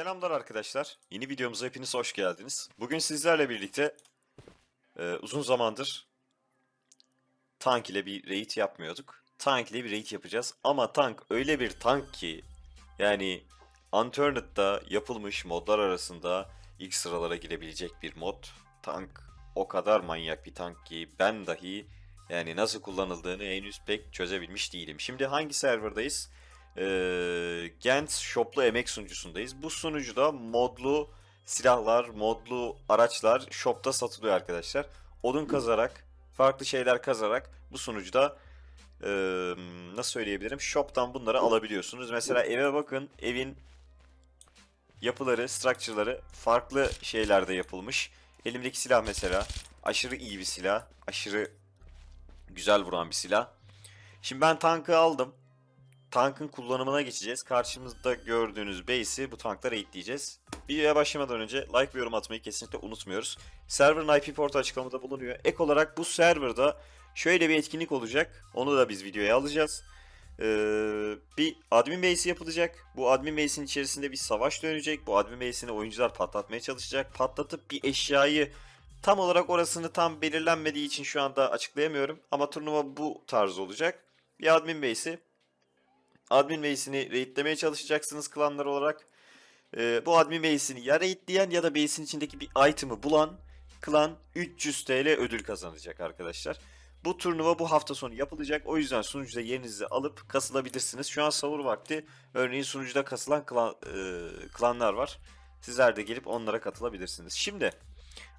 Selamlar arkadaşlar. Yeni videomuza hepiniz hoş geldiniz. Bugün sizlerle birlikte e, uzun zamandır tank ile bir raid yapmıyorduk. Tank ile bir raid yapacağız. Ama tank öyle bir tank ki yani Unturned'da yapılmış modlar arasında ilk sıralara girebilecek bir mod. Tank o kadar manyak bir tank ki ben dahi yani nasıl kullanıldığını henüz pek çözebilmiş değilim. Şimdi hangi serverdayız? Ee, Gent Shop'lu emek sunucusundayız. Bu sunucuda modlu silahlar, modlu araçlar shop'ta satılıyor arkadaşlar. Odun kazarak, farklı şeyler kazarak bu sunucuda ee, nasıl söyleyebilirim? Shop'tan bunları alabiliyorsunuz. Mesela eve bakın, evin yapıları, structure'ları farklı şeylerde yapılmış. Elimdeki silah mesela aşırı iyi bir silah, aşırı güzel vuran bir silah. Şimdi ben tankı aldım tankın kullanımına geçeceğiz. Karşımızda gördüğünüz base'i bu tankla raidleyeceğiz. Videoya başlamadan önce like ve yorum atmayı kesinlikle unutmuyoruz. Server'ın IP portu açıklamada bulunuyor. Ek olarak bu serverda şöyle bir etkinlik olacak. Onu da biz videoya alacağız. Ee, bir admin base'i yapılacak. Bu admin base'in içerisinde bir savaş dönecek. Bu admin base'ini oyuncular patlatmaya çalışacak. Patlatıp bir eşyayı tam olarak orasını tam belirlenmediği için şu anda açıklayamıyorum. Ama turnuva bu tarz olacak. Bir admin base'i admin base'ini raidlemeye çalışacaksınız klanlar olarak. Ee, bu admin base'ini ya raidleyen ya da base'in içindeki bir item'ı bulan klan 300 TL ödül kazanacak arkadaşlar. Bu turnuva bu hafta sonu yapılacak. O yüzden sunucuda yerinizi alıp kasılabilirsiniz. Şu an savur vakti. Örneğin sunucuda kasılan klan, e, klanlar var. Sizler de gelip onlara katılabilirsiniz. Şimdi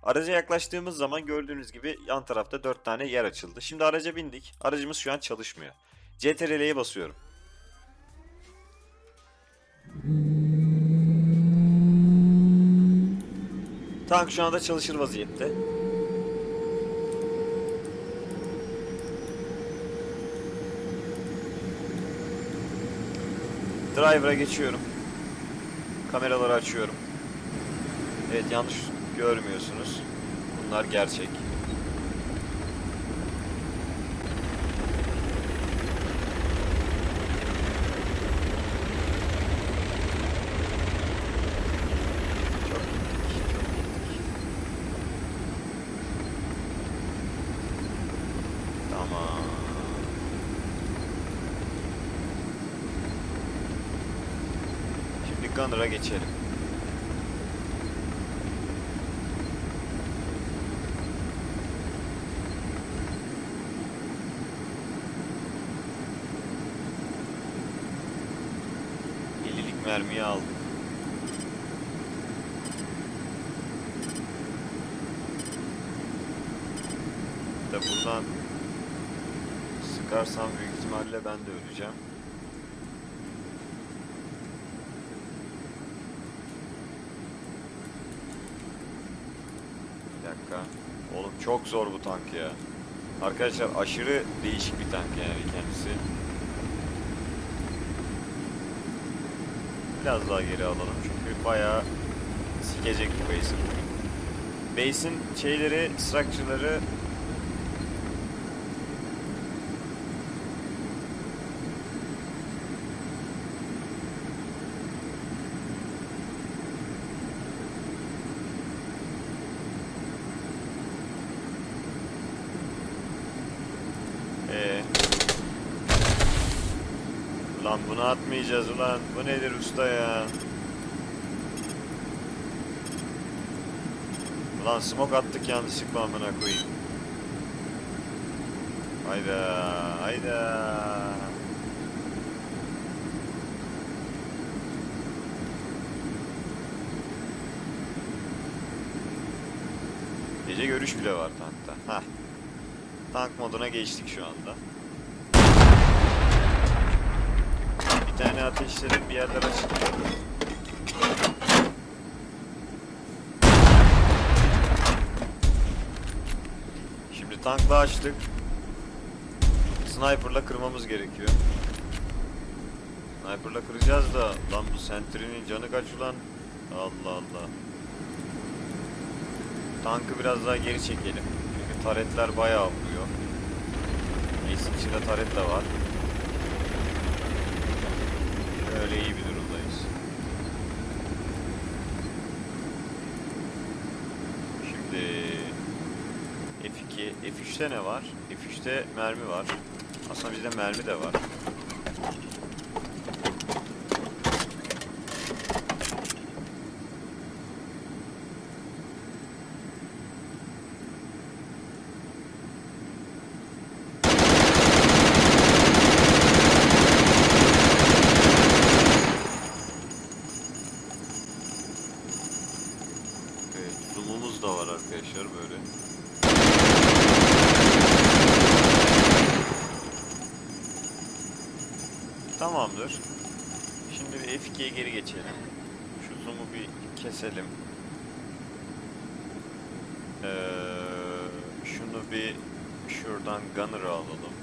araca yaklaştığımız zaman gördüğünüz gibi yan tarafta 4 tane yer açıldı. Şimdi araca bindik. Aracımız şu an çalışmıyor. CTRL'ye basıyorum. Tank şu anda çalışır vaziyette. Driver'a geçiyorum. Kameraları açıyorum. Evet yanlış görmüyorsunuz. Bunlar gerçek. Çok gittik, çok gittik. Tamam. Gunner'a geçelim. Ellilik mermiyi aldık. Da buradan sıkarsam büyük ihtimalle ben de öleceğim. Dakika. Oğlum çok zor bu tank ya. Arkadaşlar aşırı değişik bir tank yani kendisi. Biraz daha geri alalım çünkü bayağı sikecek bu base'i. Base'in şeyleri, structure'ları Ee, Ulan bunu atmayacağız ulan. Bu nedir usta ya? Ulan smoke attık yanlışlıkla amına koyayım. Hayda, hayda. Gece görüş bile var tankta. Hah. Tank moduna geçtik şu anda. Bir tane ateşlerin bir yerler açıldı. Şimdi tankla açtık. Sniper'la kırmamız gerekiyor. Sniper'la kıracağız da lan bu Sentry'nin canı kaç ulan? Allah Allah. Tankı biraz daha geri çekelim. Çünkü taretler bayağı. Eski içinde taret de var. Öyle iyi bir durumdayız. Şimdi F2, F3'te ne var? F3'te mermi var. Aslında bizde mermi de var. Keselim. Ee, şunu bir şuradan gunner'ı alalım.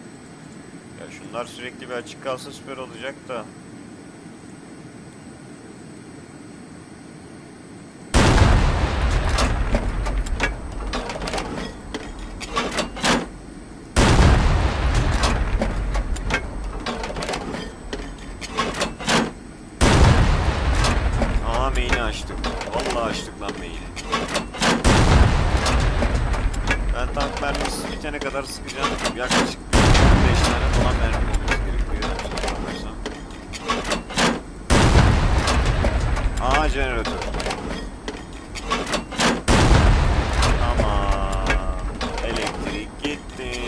Ya şunlar sürekli bir açık kalsa süper olacak da. Aa main'i açtık. Vallahi açtık lan main'i. Ben tank mermisi bitene kadar sıkacağım. Yaklaşık 5 tane falan mermi olması gerekiyor. Aa jeneratör. Tamam. Elektrik gitti.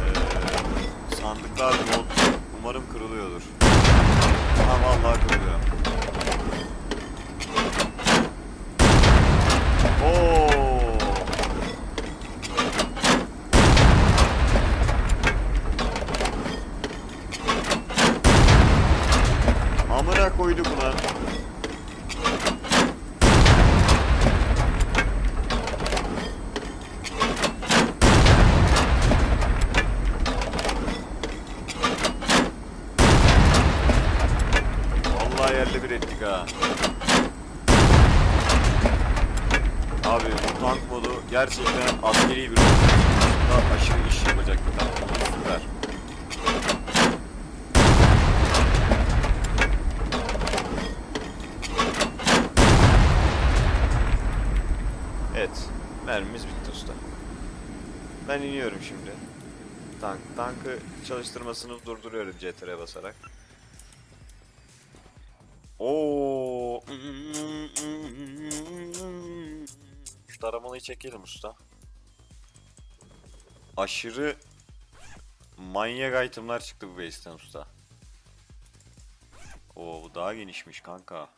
Ee, sandıklar mod umarım kırılıyordur. Ha vallahi kırılıyor. Oo! Amına koyduk ulan. Vallahi yerle bir ettik ha. Abi bu tank modu gerçekten askeri bir aşırı iş yapacak bir tank modu. Süper. Evet. Mermimiz bitti usta. Ben iniyorum şimdi. Tank, tankı çalıştırmasını durduruyorum CTR'ye basarak. Oo. Şu taramalıyı çekelim usta. Aşırı manyak itemlar çıktı bu base'ten usta. Oo bu daha genişmiş kanka.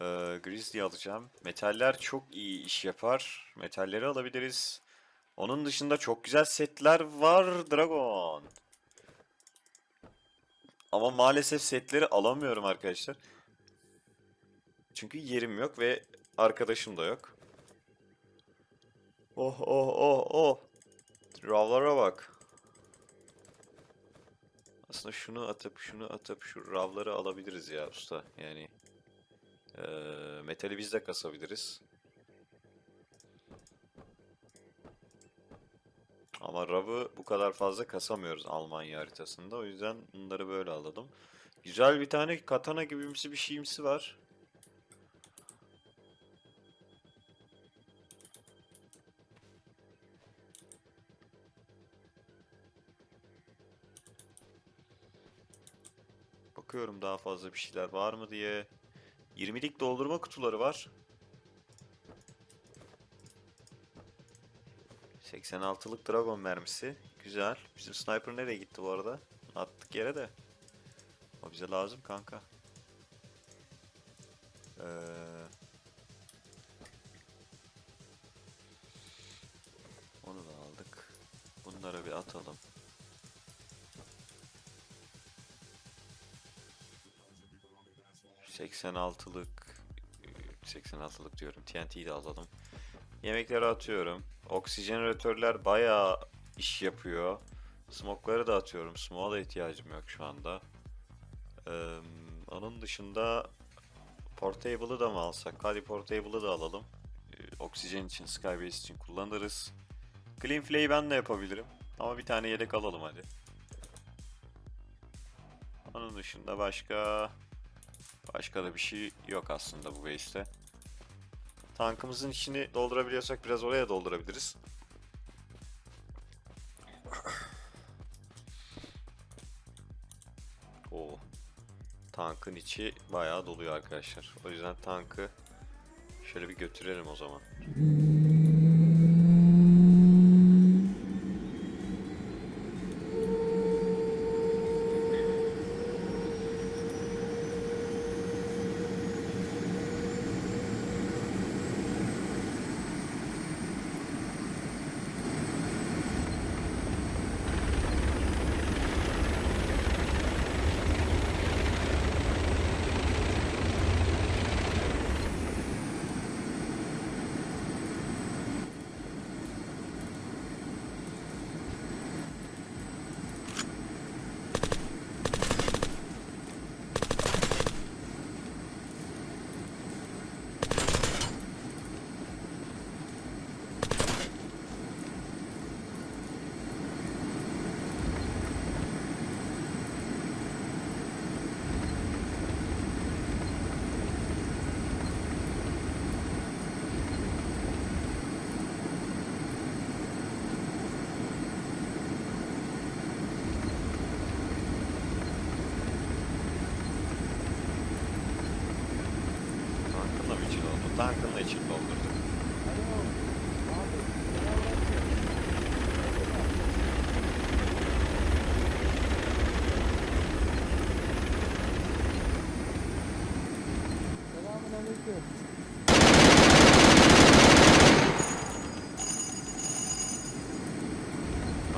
Ee, Grizzly alacağım. Metaller çok iyi iş yapar. Metalleri alabiliriz. Onun dışında çok güzel setler var Dragon. Ama maalesef setleri alamıyorum arkadaşlar. Çünkü yerim yok ve arkadaşım da yok. Oh oh oh oh. Ravlara bak. Aslında şunu atıp şunu atıp şu ravları alabiliriz ya usta. Yani eee, metali biz de kasabiliriz. Ama RAV'ı bu kadar fazla kasamıyoruz Almanya haritasında. O yüzden bunları böyle alalım. Güzel bir tane katana gibimsi bir şeyimsi var. Bakıyorum daha fazla bir şeyler var mı diye. 20'lik doldurma kutuları var. 86'lık Dragon mermisi. Güzel. Bizim sniper nereye gitti bu arada? Attık yere de. O bize lazım kanka. Ee... Onu da aldık. Bunları bir atalım. ...86'lık... 86'lık diyorum. TNT'yi de alalım. Yemekleri atıyorum. Oksijeneratörler bayağı iş yapıyor. Smoke'ları da atıyorum. Smoke'a da ihtiyacım yok şu anda. Ee, onun dışında Portable'ı da mı alsak? Hadi Portable'ı da alalım. Ee, oksijen için, Skybase için kullanırız. Clean Flay'i ben de yapabilirim. Ama bir tane yedek alalım hadi. Onun dışında başka... Başka da bir şey yok aslında bu base'te. Tankımızın içini doldurabiliyorsak biraz oraya doldurabiliriz. Oo. Tankın içi bayağı doluyor arkadaşlar. O yüzden tankı şöyle bir götürelim o zaman. Tankın da mı içi doldu? Tankın da içini doldurduk.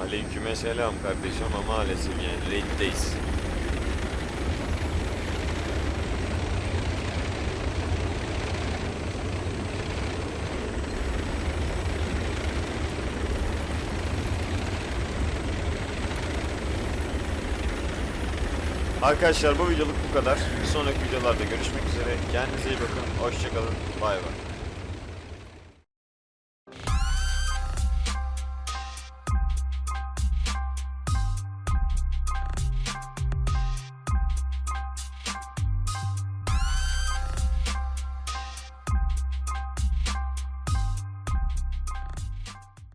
Aleyküme selam kardeşim ama maalesef yani raid'deyiz. Arkadaşlar bu videoluk bu kadar. Bir sonraki videolarda görüşmek üzere. Kendinize iyi bakın. Hoşçakalın. Bay bay.